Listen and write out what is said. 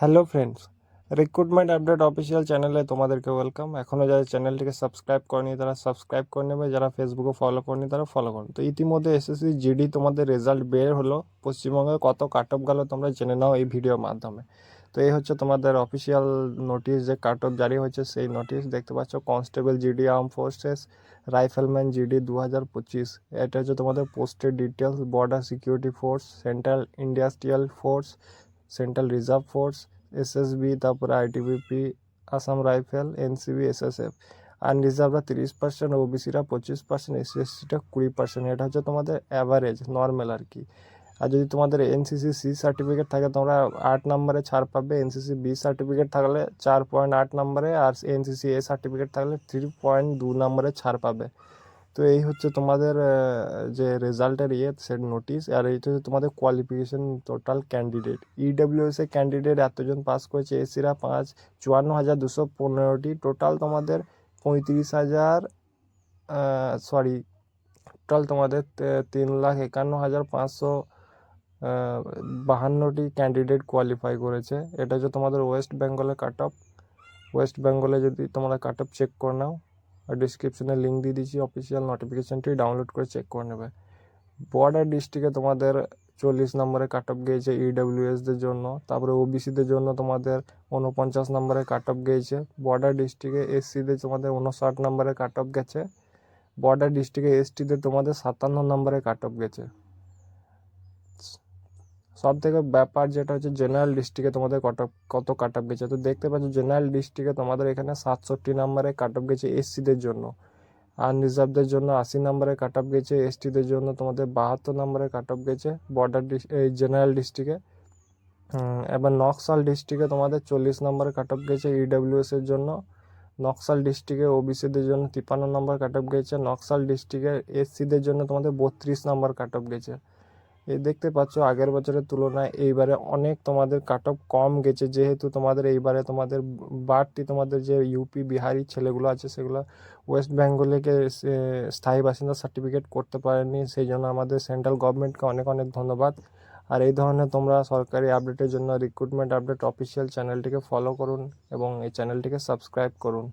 Hello friends recruitment update official চ্যানেলে তোমাদেরকে welcome এখনও যারা চ্যানেলটিকে সাবস্ক্রাইব করেনি, তারা সাবস্ক্রাইব করে নেবে। যারা ফেসবুকে ফলো করেনি, তারা ফলো করুন তো ইতিমধ্যে এসএসসি জিডি তোমাদের রেজাল্ট বের হলো। পশ্চিমবঙ্গে কত কাট অফ গেল তোমরা জেনে নাও এই ভিডিওর মাধ্যমে। তো এই হচ্ছে তোমাদের অফিসিয়াল নোটিশ যে কাট অফ জারি হয়েছে, সেই নোটিশ দেখতে পাচ্ছ। Constable GD arm forces rifleman GD দু হাজার পঁচিশ। এটা হচ্ছে তোমাদের পোস্টের details border security force central industrial force central reserve force SSB তারপরে ITBP Assam rifle NCB SSF আনরিজার্ভরা তিরিশ পার্সেন্ট ওবিসিরা পঁচিশ পার্সেন্ট এসসি এসসিটা কুড়ি পার্সেন্ট এটা হচ্ছে তোমাদের অ্যাভারেজ নর্মাল আর কি আর যদি তোমাদের এনসিসি সি সার্টিফিকেট থাকে, তোমরা আট নম্বরে ছাড় পাবে। এনসিসি বি সার্টিফিকেট থাকলে চার পয়েন্ট আট নম্বরে আর এনসিসি এ সার্টিফিকেট থাকলে থ্রি পয়েন্ট দু নম্বরে ছাড় পাবে। তো এই হচ্ছে তোমাদের যে রেজাল্টের ইয়ে সে নোটিশ আর এইটা হচ্ছে তোমাদের qualification total candidate EWS candidate এতজন পাস করেছে এসিরা পাঁচ, চুয়ান্ন হাজার দুশো পনেরোটি। টোটাল তোমাদের পঁয়ত্রিশ হাজার সরি টোটাল তোমাদের তিন লাখ একান্ন হাজার পাঁচশো বাহান্নটি ক্যান্ডিডেট কোয়ালিফাই করেছে। এটা হচ্ছে তোমাদের ওয়েস্ট বেঙ্গলের কাট অফ ওয়েস্ট বেঙ্গলে যদি তোমরা কাট অফ চেক করে নাও আর ডিসক্রিপশনে লিঙ্ক দিয়ে দিচ্ছি অফিসিয়াল নোটিফিকেশানটি ডাউনলোড করে চেক করে নেবে। বর্ডার ডিস্ট্রিক্টে তোমাদের চল্লিশ নম্বরে কাট অফ গিয়েছে ইডব্লিউএসদের জন্য, তারপরে ওবিসিদের জন্য তোমাদের উনপঞ্চাশ নম্বরে কাট অফ গিয়েছে বর্ডার ডিস্ট্রিক্টে এসসিদের তোমাদের ঊনষাট নম্বরে কাট অফ গেছে বর্ডার ডিস্ট্রিক্টে এসটিদের তোমাদের সাতান্ন নম্বরে কাট অফ গেছে। সব থেকে ব্যাপার যেটা হচ্ছে জেনারেল ডিস্ট্রিক্টে তোমাদের অফ কত কাট অফ গেছে। তো দেখতে পাচ্ছ জেনারেল ডিস্ট্রিক্টে তোমাদের এখানে সাতষট্টি নম্বরে কাট অফ গেছে এসসিদের জন্য। আর রিজার্ভদের জন্য আশি নম্বরে কাট অফ গেছে এসটিদের জন্য তোমাদের বাহাত্তর নম্বরে কাট অফ গেছে বর্ডার এই জেনারেল ডিস্ট্রিক্টে এবার নকশাল ডিস্ট্রিক্টে তোমাদের চল্লিশ নম্বরে কাট অফ গেছে ইডব্লিউএস এর জন্য। নকশাল ডিস্ট্রিক্টে ওবিসিদের জন্য তিপ্পান্ন নম্বর কাট অফ গেছে। নকশাল ডিস্ট্রিক্টে এসসিদের জন্য তোমাদের বত্রিশ নম্বর কাট অফ গেছে। এই দেখতে পাচ্ছ, আগের বছরের তুলনায় এইবারে অনেক তোমাদের কাট অফ কম গেছে। যেহেতু তোমাদের এইবারে তোমাদের বাড়তি তোমাদের যে ইউপি বিহারি ছেলেগুলো আছে, সেগুলো ওয়েস্ট বেঙ্গলেকে স্থায়ী বাসিন্দা সার্টিফিকেট করতে পারেনি। সেই জন্য আমাদের সেন্ট্রাল গভর্নমেন্টকে অনেক অনেক ধন্যবাদ। আর এই ধরনের তোমরা সরকারি আপডেটের জন্য রিক্রুটমেন্ট আপডেট অফিসিয়াল চ্যানেলটিকে ফলো করুন এবং এই চ্যানেলটিকে সাবস্ক্রাইব করুন।